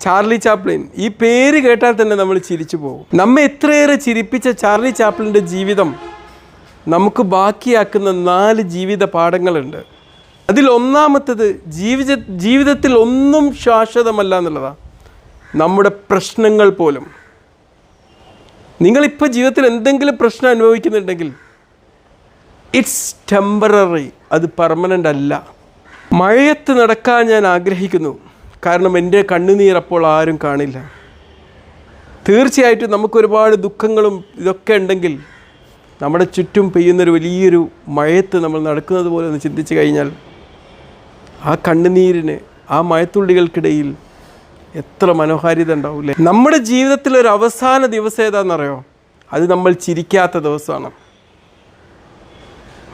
Charlie Chaplin ഈ പേര് കേട്ടാൽ തന്നെ നമ്മൾ ചിരിച്ചു പോകും. നമ്മെ എത്രയേറെ ചിരിപ്പിച്ച ചാർലി ചാപ്ലിന്റെ ജീവിതം നമുക്ക് ബാക്കിയാക്കുന്ന നാല് ജീവിത പാഠങ്ങളുണ്ട്. അതിൽ ഒന്നാമത്തത് ജീവിത ജീവിതത്തിൽ ഒന്നും ശാശ്വതമല്ല എന്നുള്ളതാണ് നമ്മുടെ പ്രശ്നങ്ങൾ പോലും. നിങ്ങളിപ്പോൾ ജീവിതത്തിൽ എന്തെങ്കിലും പ്രശ്നം അനുഭവിക്കുന്നുണ്ടെങ്കിൽ ഇറ്റ്സ് ടെമ്പററി അത് പെർമനന്റ് അല്ല. മഴയത്ത് നടക്കാൻ ഞാൻ ആഗ്രഹിക്കുന്നു. കാരണം എന്റെ കണ്ണുനീർ അപ്പോൾ ആരും കാണില്ല. തീർച്ചയായിട്ടും നമുക്കൊരുപാട് ദുഃഖങ്ങളും ഇതൊക്കെ ഉണ്ടെങ്കിൽ നമ്മുടെ ചുറ്റും പെയ്യുന്നൊരു വലിയൊരു മഴയത്ത് നമ്മൾ നടക്കുന്നത് പോലെ ഒന്ന് ചിന്തിച്ച് കഴിഞ്ഞാൽ ആ കണ്ണുനീരിന് ആ മഴത്തുള്ളികൾക്കിടയിൽ എത്ര മനോഹാരിത ഉണ്ടാവില്ലേ? നമ്മുടെ ജീവിതത്തിലെ ഒരു അവസാന ദിവസം ഏതാണെന്നറിയോ? അത് നമ്മൾ ചിരിക്കാത്ത ദിവസമാണ്.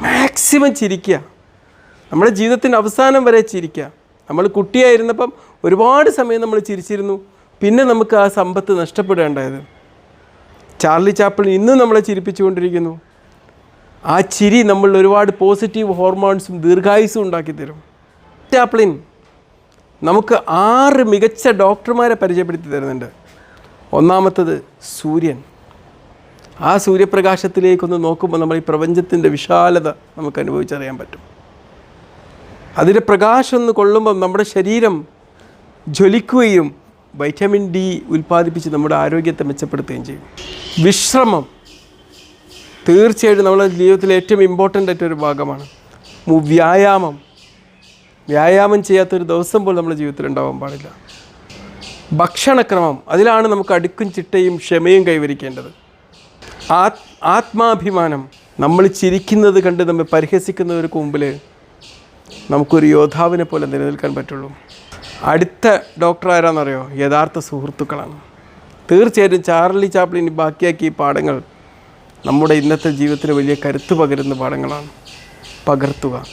മാക്സിമം ചിരിക്കുക. നമ്മുടെ ജീവിതത്തിന്റെ അവസാനം വരെ ചിരിക്കുക. നമ്മൾ കുട്ടിയായിരുന്നപ്പം ഒരുപാട് സമയം നമ്മൾ ചിരിച്ചിരുന്നു. പിന്നെ നമുക്ക് ആ സമ്പത്ത് നഷ്ടപ്പെടേണ്ടായത്. ചാർലി ചാപ്പിൾ ഇന്നും നമ്മളെ ചിരിപ്പിച്ചുകൊണ്ടിരിക്കുന്നു. ആ ചിരി നമ്മൾ ഒരുപാട് പോസിറ്റീവ് ഹോർമോൺസും ദീർഘായുസും ഉണ്ടാക്കി തരും. ചാപ്ലിൻ നമുക്ക് ആറ് മികച്ച ഡോക്ടർമാരെ പരിചയപ്പെടുത്തി തരുന്നുണ്ട്. ഒന്നാമത്തത് സൂര്യൻ. ആ സൂര്യപ്രകാശത്തിലേക്കൊന്ന് നോക്കുമ്പോൾ നമ്മൾ ഈ പ്രപഞ്ചത്തിന്റെ വിശാലത നമുക്ക് അനുഭവിച്ചറിയാൻ പറ്റും. അതിന്റെ പ്രകാശം ഒന്ന് കൊള്ളുമ്പോൾ നമ്മുടെ ശരീരം ജ്വലിക്കുകയും വൈറ്റമിൻ ഡി ഉൽപ്പാദിപ്പിച്ച് നമ്മുടെ ആരോഗ്യത്തെ മെച്ചപ്പെടുത്തുകയും ചെയ്യും. വിശ്രമം തീർച്ചയായിട്ടും നമ്മുടെ ജീവിതത്തിലെ ഏറ്റവും ഇമ്പോർട്ടന്റ് ആയിട്ടൊരു ഭാഗമാണ്. വ്യായാമം. വ്യായാമം ചെയ്യാത്തൊരു ദിവസം പോലും നമ്മുടെ ജീവിതത്തിൽ ഉണ്ടാവാൻ പാടില്ല. ഭക്ഷണക്രമം. അതിലാണ് നമുക്ക് അടുക്കും ചിട്ടയും ക്ഷമയും കൈവരിക്കേണ്ടത്. ആത് ആത്മാഭിമാനം. നമ്മൾ ചിരിക്കുന്നത് കണ്ട് നമ്മെ പരിഹസിക്കുന്നവർക്ക് മുമ്പിൽ നമുക്കൊരു യോദ്ധാവിനെ പോലെ നിലനിൽക്കാൻ പറ്റുള്ളൂ. അടുത്ത ഡോക്ടർ ആരാന്നറിയോ? യഥാർത്ഥ സുഹൃത്തുക്കളാണ്. തീർച്ചയായിട്ടും ചാർലി ചാപ്ലിൻ ബാക്കിയാക്കിയ പാഠങ്ങൾ നമ്മുടെ ഇന്നത്തെ ജീവിതത്തിൽ വലിയ കരുത്ത് പകരുന്ന പാഠങ്ങളാണ്. പകർത്തുക.